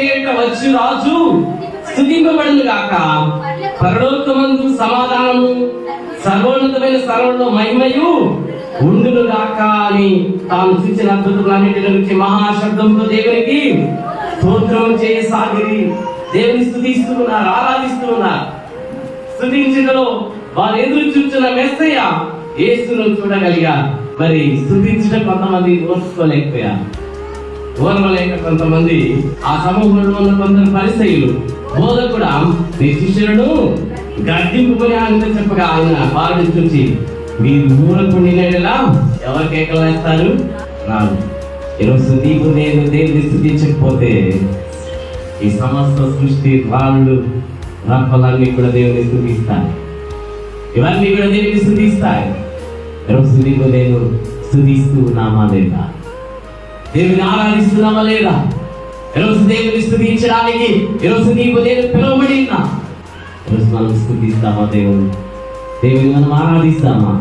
పేరిట వచ్చి రాజు. స్థుతింపబడును గాక పరలోకమందు సమాధానము సర్వోన్నతమైన స్థలంలో మహిమయు ఉండును గాక అని తాను చూసిన అద్భుతములన్నిటి గురించి మహాశబ్దంతో దేవునికి స్తోత్రం చేయసాగిరి దేవుని స్థుతిస్తూ ఉన్నారు ఆరాధిస్తూ ఉన్నారు స్థుతించడంలో వారు ఎదురు చూస్తున్న మెస్సయ్య యేసును చూడగలిగారు. మరి స్థుతించడం కొంతమంది ఓర్చుకోలేకపోయారు. ఓర్వలేక కొంతమంది ఆ సమూహంలో ఉన్న కొందరు పరిసయులు బోధకుడా నీ శిష్యులను గడ్డింపుకొని ఆయన చెప్పగా ఆయన వారిని చూసి మీరు ఊరకు నిలయలా ఎవరు కేకలు వేస్తారు? రాను ఈరోజు నీకు నేను దేన్ని స్థుతించకపోతే ఈ సమస్త సృష్టి రాళ్ళు రప్పలన్నీ కూడా దేవుని స్థుతిస్తాయి. ఇవన్నీ కూడా దేవుని స్థుతిస్తాయి. ఈరోజు నీకు నేను స్థుతిస్తూ ఉన్నామా లేదా దేవుని ఆరాధిస్తున్నామా లేదా? ఈరోజు దేవుని స్థుతించడానికి ఈరోజు నీకు నేను పిలువబడి ఉన్నా. ఈరోజు మనం స్థుతిస్తామా దేవుని దేవుని మనం ఆరాధిస్తామా?